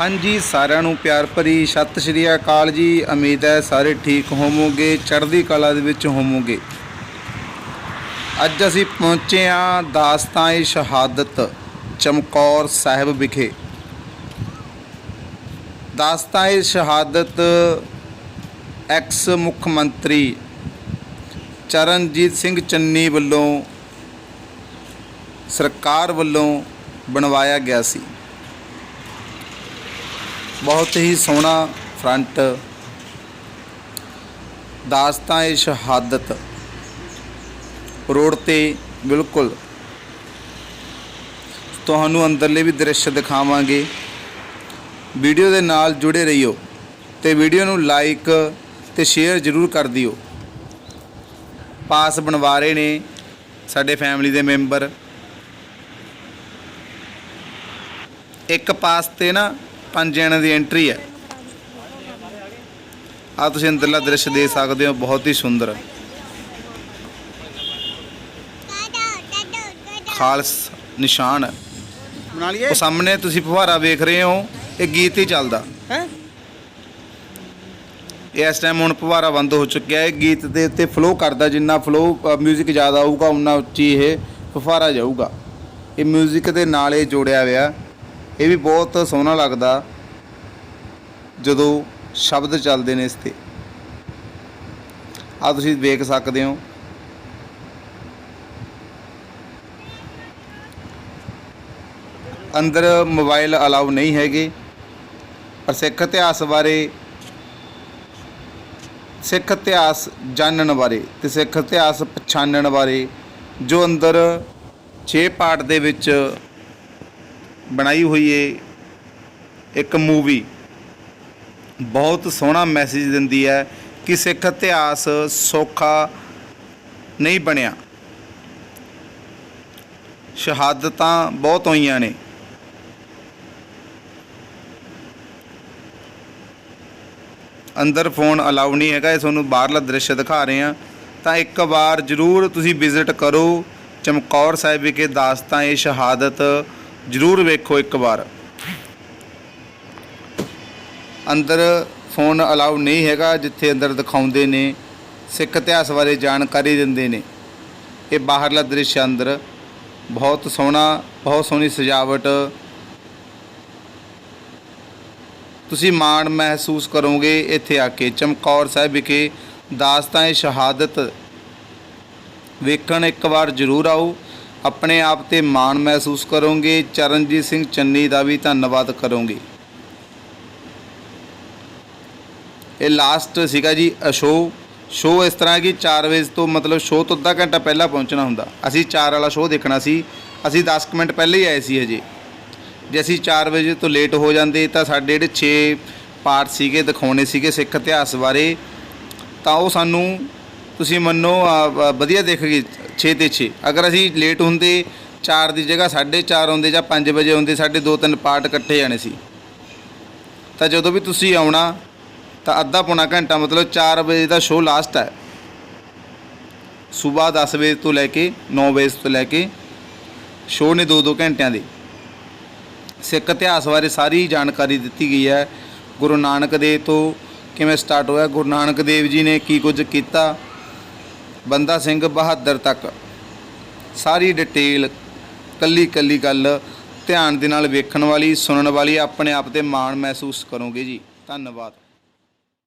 ਹਾਂਜੀ, ਸਾਰਿਆਂ ਨੂੰ ਪਿਆਰ ਭਰੀ ਸਤਿ ਸ਼੍ਰੀ ਅਕਾਲ ਜੀ। ਉਮੀਦ ਹੈ ਸਾਰੇ ਠੀਕ ਹੋਵੋਗੇ, ਚੜ੍ਹਦੀ ਕਲਾ ਦੇ ਵਿੱਚ ਹੋਵੋਗੇ। ਅੱਜ ਅਸੀਂ ਪਹੁੰਚੇ ਹਾਂ ਦਾਸਤਾਨ ਸ਼ਹਾਦਤ, ਚਮਕੌਰ ਸਾਹਿਬ ਵਿਖੇ। ਦਾਸਤਾਨ ਸ਼ਹਾਦਤ ਐਕਸ ਮੁੱਖ ਮੰਤਰੀ ਚਰਨਜੀਤ ਸਿੰਘ ਚੰਨੀ ਵੱਲੋਂ ਸਰਕਾਰ ਵੱਲੋਂ ਬਣਵਾਇਆ ਗਿਆ ਸੀ। ਬਹੁਤ ਹੀ ਸੋਹਣਾ ਫਰੰਟ। ਦਾਸਤਾਂ ਏ ਸ਼ਹਾਦਤ। ਰੋਡ ਤੇ ਬਿਲਕੁਲ। ਤੁਹਾਨੂੰ ਅੰਦਰਲੇ ਵੀ ਦ੍ਰਿਸ਼ ਦਿਖਾਵਾਂਗੇ। ਵੀਡੀਓ ਦੇ ਨਾਲ ਜੁੜੇ ਰਹੀਓ ਤੇ ਵੀਡੀਓ ਨੂੰ ਲਾਈਕ ਤੇ ਸ਼ੇਅਰ ਜ਼ਰੂਰ ਕਰ ਦਿਓ। ਪਾਸ ਬਣਵਾ ਰਹੇ ਨੇ ਸਾਡੇ ਫੈਮਿਲੀ ਦੇ ਮੈਂਬਰ ਇੱਕ ਪਾਸ ਤੇ ਨਾ ਪੰਜ ਜਣਿਆਂ ਦੀ ਐਂਟਰੀ ਹੈ ਆ ਤੁਸੀਂ ਅੰਦਰਲਾ ਦ੍ਰਿਸ਼ ਦੇ ਸਕਦੇ ਹੋ ਬਹੁਤ ਹੀ ਸੁੰਦਰ ਖਾਲਸ ਨਿਸ਼ਾਨ ਹੈ ਬਣਾ ਲਈਏ ਉਹ ਸਾਹਮਣੇ ਤੁਸੀਂ ਫੁਹਾਰਾ ਵੇਖ ਰਹੇ ਹੋ ਇਹ ਗੀਤ ਹੀ ਚੱਲਦਾ ਹੈ ਇਹ ਇਸ ਟਾਈਮ ਹੁਣ ਫੁਹਾਰਾ ਬੰਦ ਹੋ ਚੁੱਕਿਆ ਹੈ ਗੀਤ ਦੇ ਉੱਤੇ ਫਲੋ ਕਰਦਾ ਜਿੰਨਾ ਫਲੋ 뮤직 ਜ਼ਿਆਦਾ ਆਊਗਾ ਉਨਾ ਉੱਚੀ ਇਹ ਫੁਹਾਰਾ ਜਾਊਗਾ ਇਹ 뮤직 ਦੇ ਨਾਲ ਇਹ ਜੋੜਿਆ ਹੋਇਆ ਇਹ ਵੀ ਬਹੁਤ ਸੋਹਣਾ ਲੱਗਦਾ ਜਦੋਂ ਸ਼ਬਦ ਚੱਲਦੇ ਨੇ ਇਸ ਤੇ। ਆ ਤੁਸੀਂ ਦੇਖ ਸਕਦੇ ਹੋ। ਅੰਦਰ ਮੋਬਾਈਲ ਅਲਾਉ ਨਹੀਂ ਹੈਗੇ, ਪਰ ਸਿੱਖ ਇਤਿਹਾਸ ਬਾਰੇ, ਸਿੱਖ ਇਤਿਹਾਸ ਜਾਣਨ ਬਾਰੇ ਤੇ ਸਿੱਖ ਇਤਿਹਾਸ ਪਛਾਣਨ ਬਾਰੇ ਜੋ ਅੰਦਰ 6 ਪਾਰਟ ਦੇ ਵਿੱਚ ਬਣਾਈ ਹੋਈ ਏ ਇੱਕ ਮੂਵੀ। ਬਹੁਤ ਸੋਹਣਾ ਮੈਸੇਜ ਦਿੰਦੀ ਹੈ ਕਿ ਸਿੱਖ ਇਤਿਹਾਸ ਸੌਖਾ ਨਹੀਂ ਬਣਿਆ। ਸ਼ਹਾਦਤਾਂ ਬਹੁਤ ਹੋਈਆਂ ਨੇ। ਅੰਦਰ ਫੋਨ ਅਲਾਉ ਨਹੀਂ ਹੈਗਾ, ਇਹ ਤੁਹਾਨੂੰ ਬਾਹਰਲਾ ਦ੍ਰਿਸ਼ ਦਿਖਾ ਰਹੇ ਹਾਂ। ਤਾਂ ਇੱਕ ਵਾਰ ਜ਼ਰੂਰ ਤੁਸੀਂ ਵਿਜ਼ਿਟ ਕਰੋ ਚਮਕੌਰ ਸਾਹਿਬ ਵਿਖੇ ਦਾਸਤਾਂ ਇਹ ਸ਼ਹਾਦਤ ਜ਼ਰੂਰ ਵੇਖੋ ਇੱਕ ਵਾਰ। ਅੰਦਰ ਫੋਨ ਅਲਾਉ ਨਹੀਂ ਹੈਗਾ, ਜਿੱਥੇ ਅੰਦਰ ਦਿਖਾਉਂਦੇ ਨੇ, ਸਿੱਖ ਇਤਿਹਾਸ ਬਾਰੇ ਜਾਣਕਾਰੀ ਦਿੰਦੇ ਨੇ। ਇਹ ਬਾਹਰਲਾ ਦ੍ਰਿਸ਼ ਹੈ ਅੰਦਰ। ਬਹੁਤ ਸੋਹਣਾ, ਬਹੁਤ ਸੋਹਣੀ ਸਜਾਵਟ। ਤੁਸੀਂ ਮਾਣ ਮਹਿਸੂਸ ਕਰੋਗੇ ਇੱਥੇ ਆ ਕੇ। ਚਮਕੌਰ ਸਾਹਿਬ ਵਿਖੇ ਦਾਸਤਾਂ ਏ ਸ਼ਹਾਦਤ ਵੇਖਣ ਇੱਕ ਵਾਰ ਜ਼ਰੂਰ ਆਓ। ਆਪਣੇ ਆਪ ਤੇ ਮਾਣ ਮਹਿਸੂਸ ਕਰੋਗੇ। ਚਰਨਜੀਤ ਸਿੰਘ ਚੰਨੀ ਦਾ ਵੀ ਧੰਨਵਾਦ ਕਰੋਗੇ। ਇਹ ਲਾਸਟ ਸੀਗਾ ਜੀ ਸ਼ੋਅ ਸ਼ੋਅ ਇਸ ਤਰ੍ਹਾਂ ਕਿ 4 ਵਜੇ ਤੋਂ ਮਤਲਬ ਸ਼ੋਅ ਤੋਂ ਅੱਧਾ ਘੰਟਾ ਪਹਿਲਾਂ ਪਹੁੰਚਣਾ ਹੁੰਦਾ। ਅਸੀਂ 4 ਵਾਲਾ ਸ਼ੋਅ ਦੇਖਣਾ ਸੀ। ਅਸੀਂ 10 ਕੁ ਮਿੰਟ ਪਹਿਲਾਂ ਹੀ ਆਏ ਸੀ ਹਜੇ। ਜੇ ਅਸੀਂ 4 ਵਜੇ ਤੋਂ ਲੇਟ ਹੋ ਜਾਂਦੇ ਤਾਂ ਸਾਡੇ ਜਿਹੜੇ 6 ਪਾਰਟ ਸੀਗੇ, ਦਿਖਾਉਣੇ ਸੀਗੇ ਸਿੱਖ ਇਤਿਹਾਸ ਬਾਰੇ, ਤਾਂ ਉਹ ਸਾਨੂੰ ਤੁਸੀਂ ਮੰਨੋ ਵਧੀਆ ਦਿਖ ਗਏ 6 ਤੇ 6 ਅਗਰ ਅਸੀਂ ਲੇਟ ਹੁੰਦੇ 4 ਦੀ ਜਗ੍ਹਾ 4:30 ਹੁੰਦੇ ਜਾਂ 5 ਵਜੇ ਹੁੰਦੇ ਸਾਡੇ ਦੋ ਤਿੰਨ ਪਾਰਟ ਇਕੱਠੇ ਜਾਣੇ ਸੀ। ਤਾਂ ਜਦੋਂ ਵੀ ਤੁਸੀਂ ਆਉਣਾ, ਤਾਂ ਅੱਧਾ ਪੌਣਾ ਘੰਟਾ ਮਤਲਬ 4 ਵਜੇ ਦਾ ਸ਼ੋਅ ਲਾਸਟ ਹੈ। ਸਵੇਰ 10 ਵਜੇ ਤੋਂ ਲੈ ਕੇ 9 ਵਜੇ ਤੋਂ ਲੈ ਕੇ ਸ਼ੋਅ ਨੇ 2-2 ਘੰਟਿਆਂ ਦੇ। ਸਿੱਖ ਇਤਿਹਾਸ ਬਾਰੇ ਸਾਰੀ ਜਾਣਕਾਰੀ ਦਿੱਤੀ ਗਈ ਹੈ। ਗੁਰੂ ਨਾਨਕ ਦੇਵ ਤੋਂ ਕਿਵੇਂ ਸਟਾਰਟ ਹੋਇਆ, ਗੁਰੂ ਨਾਨਕ ਦੇਵ ਜੀ ਨੇ ਕੀ ਕੁਝ ਕੀਤਾ ਬੰਦਾ ਸਿੰਘ ਬਹਾਦਰ ਤੱਕ। ਸਾਰੀ ਡਿਟੇਲ ਕੱਲੀ ਕੱਲੀ ਗੱਲ ਧਿਆਨ ਦੇ ਨਾਲ ਵੇਖਣ ਵਾਲੀ, ਸੁਣਨ ਵਾਲੀ, ਆਪਣੇ ਆਪ ਤੇ ਮਾਣ ਮਹਿਸੂਸ ਕਰੋਗੇ ਜੀ। ਧੰਨਵਾਦ।